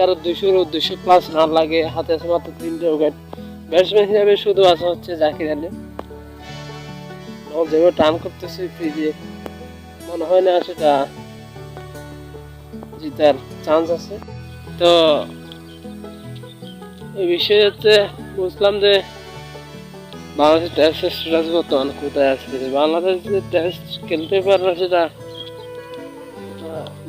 তার দুশো দুশো প্লাস রান লাগে, হাতে আছে মাত্র তিনটে উইকেট ব্যাটসম্যান হিসাবে শুধু আসা হচ্ছে জাকির আলী। যেভাবে টান করতেছে ফ্রিজে মনে হয় না সেটা জিতার চান্স আছে। তো, এই বিষয়ে হচ্ছে বুঝলাম যে বাংলাদেশের টেস্টের স্ট্যাটাস বর্তমান কোথায় আসছে বাংলাদেশ যে টেস্ট খেলতে পারবে সেটা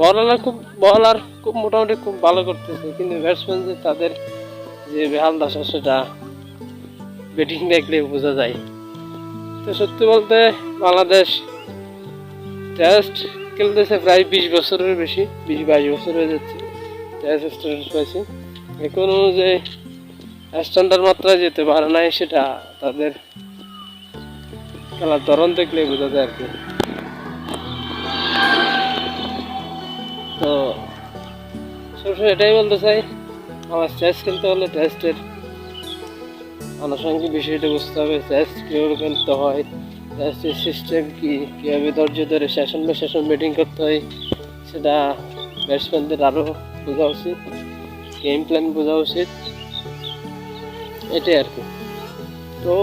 বলার খুব বলার খুব মোটামুটি খুব ভালো করতেছে, কিন্তু ব্যাটসম্যান যে তাদের যে বেহাল দশা, সেটা ব্যাটিং দেখলে বোঝা যায়। তো সত্যি বলতে বাংলাদেশ টেস্ট খেলতেছে প্রায় বিশ বছরের বেশি, বিশ বাইশ বছর হয়ে যাচ্ছে টেস্ট স্ট্যাটাস পাইছে। এখনও যে স্ট্যান্ডার্ড মাত্রায় যেতে পারে নাই, সেটা তাদের খেলার ধরন দেখলে বোঝা যায় আর কি। সবসময় এটাই বলতে চাই, আমার টেস্ট খেলতে হলে টেস্টের আনুষঙ্গিক বিষয়টা বুঝতে হবে টেস্ট কীভাবে খেলতে হয় টেস্টের সিস্টেম কি, কীভাবে ধৈর্য ধরে সেশন বা সেশন ব্যাটিং করতে হয়, সেটা ব্যাটসম্যানদের আরও বোঝা উচিত গেম প্ল্যান বোঝা উচিত, এটাই আর কি। তো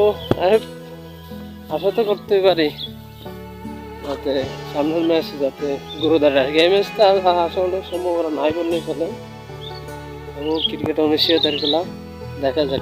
আশা তো করতেই পারি। যাতে সামনের ম্যাচ যাতে গুরুদার গেম এই ম্যাচটা আসলে সম্ভাবনা নাই বললেই চলে। এবং ক্রিকেট অনুষ্ঠিত দেখা যাক।